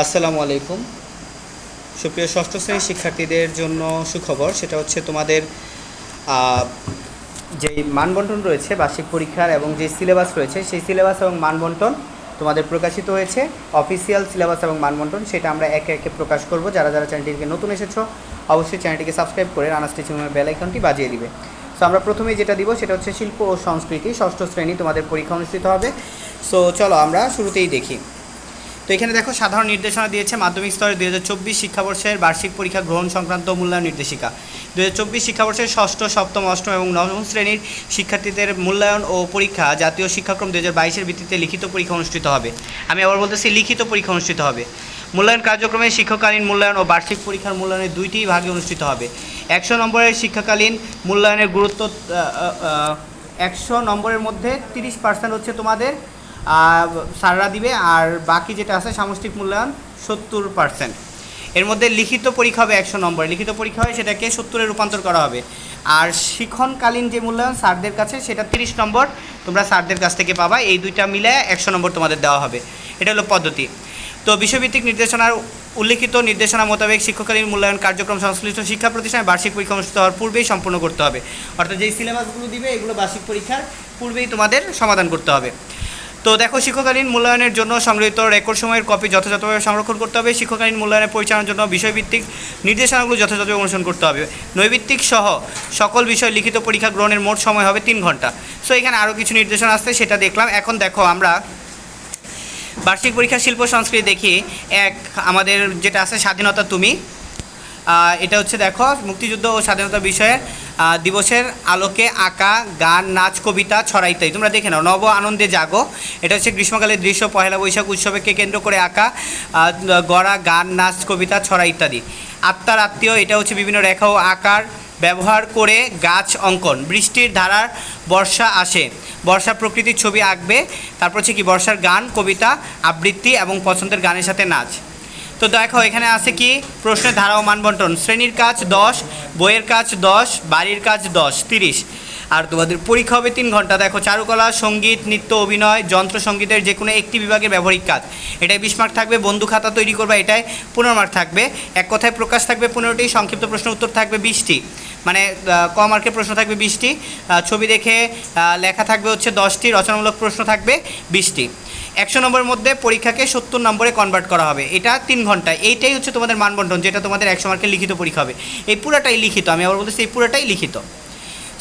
আসসালামু আলাইকুম। সুপ্রিয় ষষ্ঠ শ্রেণির শিক্ষার্থীদের জন্য সুখবর, সেটা হচ্ছে তোমাদের যেই মানবন্টন রয়েছে, বার্ষিক পরীক্ষার এবং যে সিলেবাস রয়েছে, সেই সিলেবাস এবং মানবন্টন তোমাদের প্রকাশিত হয়েছে। অফিসিয়াল সিলেবাস এবং মানবন্টন, সেটা আমরা একে একে প্রকাশ করব। যারা যারা চ্যানেলটিকে নতুন এসেছ, অবশ্যই চ্যানেলটিকে সাবস্ক্রাইব করে রানা স্টিচিংয়ের বেল আইকনটি বাজিয়ে দিবে। সো, আমরা প্রথমেই যেটা দিব, সেটা হচ্ছে শিল্প ও সংস্কৃতি। ষষ্ঠ শ্রেণি তোমাদের পরীক্ষা অনুষ্ঠিত হবে। সো, চলো আমরা শুরুতেই দেখি। তো এখানে দেখো, সাধারণ নির্দেশনা দিয়েছে মাধ্যমিক স্তরে দুই হাজার চব্বিশ শিক্ষাবর্ষের বার্ষিক পরীক্ষা গ্রহণ সংক্রান্ত মূল্যায়ন নির্দেশিকা। দু হাজার চব্বিশ শিক্ষাবর্ষের ষষ্ঠ, সপ্তম, অষ্টম এবং নবম শ্রেণির শিক্ষার্থীদের মূল্যায়ন ও পরীক্ষা জাতীয় শিক্ষাক্রম দু হাজার বাইশের ভিত্তিতে লিখিত পরীক্ষা অনুষ্ঠিত হবে। আমি আবার বলতেছি, লিখিত পরীক্ষা অনুষ্ঠিত হবে। মূল্যায়ন কার্যক্রমে শিক্ষাকালীন মূল্যায়ন ও বার্ষিক পরীক্ষার মূল্যায়নের দুইটি ভাগে অনুষ্ঠিত হবে। একশো নম্বরের শিক্ষাকালীন মূল্যায়নের গুরুত্ব একশো নম্বরের মধ্যে তিরিশ পার্সেন্ট হচ্ছে তোমাদের আহ, স্যাররা দিবে। আর বাকি যেটা আছে সামষ্টিক মূল্যায়ন সত্তর পার্সেন্ট এর মধ্যে লিখিত পরীক্ষা হবে একশো নম্বর। লিখিত পরীক্ষা হয় সেটাকে সত্তরে রূপান্তর করা হবে। আর শিক্ষণকালীন যে মূল্যায়ন স্যারদের কাছে সেটা তিরিশ নম্বর। তোমরা স্যারদের কাছ থেকে পাবা। এই দুইটা মিলে একশো নম্বর তোমাদের দেওয়া হবে। এটা হলো পদ্ধতি। তো বিষয়ভিত্তিক নির্দেশনার উল্লিখিত নির্দেশনা মোতাবেক শিক্ষাকালীন মূল্যায়ন কার্যক্রম সংশ্লিষ্ট শিক্ষা প্রতিষ্ঠানে বার্ষিক পরীক্ষা অনুষ্ঠিত হওয়ার পূর্বেই সম্পূর্ণ করতে হবে। অর্থাৎ যেই সিলেবাসগুলো দিবে এগুলো বার্ষিক পরীক্ষার পূর্বেই তোমাদের সমাধান করতে হবে। তো দেখো, শিক্ষাকালীন মূল্যায়নের জন্য সংগৃহীত রেকর্ড সময়ের কপি যথাযথভাবে সংরক্ষণ করতে হবে। শিক্ষাকালীন মূল্যায়নের পরিচালনার জন্য বিষয়ভিত্তিক নির্দেশনাগুলো যথাযথভাবে অনুসরণ করতে হবে। নৈভিত্তিক সহ সকল বিষয় লিখিত পরীক্ষা গ্রহণের মোট সময় হবে তিন ঘণ্টা। সো এখানে আরও কিছু নির্দেশনা আসছে, সেটা দেখলাম। এখন দেখো, আমরা বার্ষিক পরীক্ষা শিল্প সংস্কৃতি দেখি। এক, আমাদের যেটা আছে, স্বাধীনতা তুমি। এটা হচ্ছে, দেখো, মুক্তিযুদ্ধ ও স্বাধীনতা বিষয়ে দিবসের আলোকে আঁকা, গান, নাচ, কবিতা ছড়া ইত্যাদি তোমরা দেখে নাও, নব আনন্দে জাগো। এটা হচ্ছে গ্রীষ্মকালের দৃশ্য, পহেলা বৈশাখ উৎসবকে কেন্দ্র করে আঁকা গড়া, গান, নাচ, কবিতা ছড়া ইত্যাদি। আত্মার আত্মীয়, এটা হচ্ছে বিভিন্ন রেখা ও আকার ব্যবহার করে গাছ অঙ্কন। বৃষ্টির ধারার বর্ষা আসে। বর্ষা প্রকৃতির ছবি আঁকবে। তারপর হচ্ছে কি, বর্ষার গান, কবিতা, আবৃত্তি এবং পছন্দের গানের সাথে নাচ। তো দেখো, এখানে আছে কি? প্রশ্নের ধারা ও মানবন্টন। শ্রেণির কাজ দশ, বইয়ের কাজ দশ, বাড়ির কাজ দশ, তিরিশ। আর তোমাদের পরীক্ষা হবে তিন ঘণ্টা। দেখো, চারুকলা, সংগীত, নৃত্য, অভিনয়, যন্ত্র সঙ্গীতের যে কোনো একটি বিভাগের ব্যবহারিক কাজ। এটাই বিশ মার্ক থাকবে, বন্ধু খাতা তৈরি করবা এটাই পনেরো মার্ক থাকবে। এক কথায় প্রকাশ থাকবে পনেরোটি, সংক্ষিপ্ত প্রশ্ন উত্তর থাকবে বিশটি। মানে ক মার্কের প্রশ্ন থাকবে বিশটি। ছবি দেখে লেখা থাকবে হচ্ছে দশটি, রচনামূলক প্রশ্ন থাকবে বিশটি। একশো নম্বরের মধ্যে পরীক্ষাকে সত্তর নম্বরে কনভার্ট করা হবে। এটা তিন ঘণ্টা এইটাই হচ্ছে তোমাদের মানবন্টন যেটা তোমাদের একশো মার্কের লিখিত পরীক্ষা হবে। এই পুরাটাই লিখিত। আমি আবার বলতেছি, এই পুরাটাই লিখিত।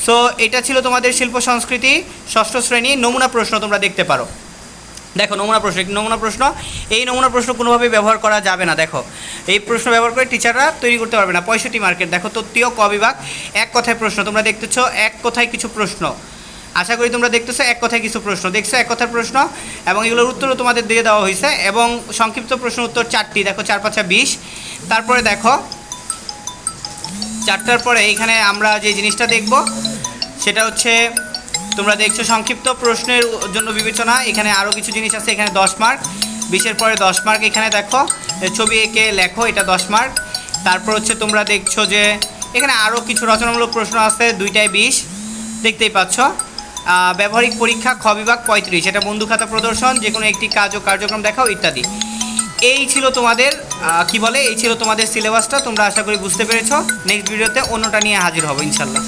সো এটা ছিল তোমাদের শিল্প সংস্কৃতি ষষ্ঠ শ্রেণি নমুনা প্রশ্ন তোমরা দেখতে পারো। দেখো, নমুনা প্রশ্ন নমুনা প্রশ্ন। এই নমুনা প্রশ্ন কোনোভাবে ব্যবহার করা যাবে না, দেখো। এই প্রশ্ন ব্যবহার করে টিচাররা তৈরি করতে পারবে না। পঁয়ষট্টি মার্কের দেখো, তত্ত্বীয় ক বিভাগ, এক কথায় প্রশ্ন। তোমরা দেখতেছো, এক কথায় কিছু প্রশ্ন। আশা করি তোমরা দেখতেছো, এক কথায় কিছু প্রশ্ন। দেখছ, এক কথার প্রশ্ন? এবং এগুলোর উত্তরও তোমাদের দিয়ে দেওয়া হয়েছে। এবং সংক্ষিপ্ত প্রশ্ন উত্তর চারটি। দেখো, চার, পাঁচা বিশ। তারপরে দেখো, চারটার পরে এখানে আমরা যে জিনিসটা দেখব, সেটা হচ্ছে, তোমরা দেখছ সংক্ষিপ্ত প্রশ্নের জন্য বিবেচনা। এখানে আরও কিছু জিনিস আছে, এখানে দশ মার্ক। বিশের পরে দশ মার্ক। এখানে দেখো, ছবি এঁকে লেখো, এটা দশ মার্ক। তারপর হচ্ছে তোমরা দেখছ যে, এখানে আরও কিছু রচনামূলক প্রশ্ন আছে, দুইটায় বিশ। দেখতেই পাচ্ছ। ব্যবহারিক পরীক্ষা খ বিভাগ পঁয়ত্রিশ। এটা বন্ধু খাতা প্রদর্শন যে কোনো একটি কাজ ও কার্যক্রম দেখাও ইত্যাদি। এই ছিল তোমাদের কি বলে? এই ছিল তোমাদের সিলেবাসটা তোমরা আশা করি বুঝতে পেরেছ। নেক্সট ভিডিওতে অন্যটা নিয়ে হাজির হব, ইনশাল্লাহ।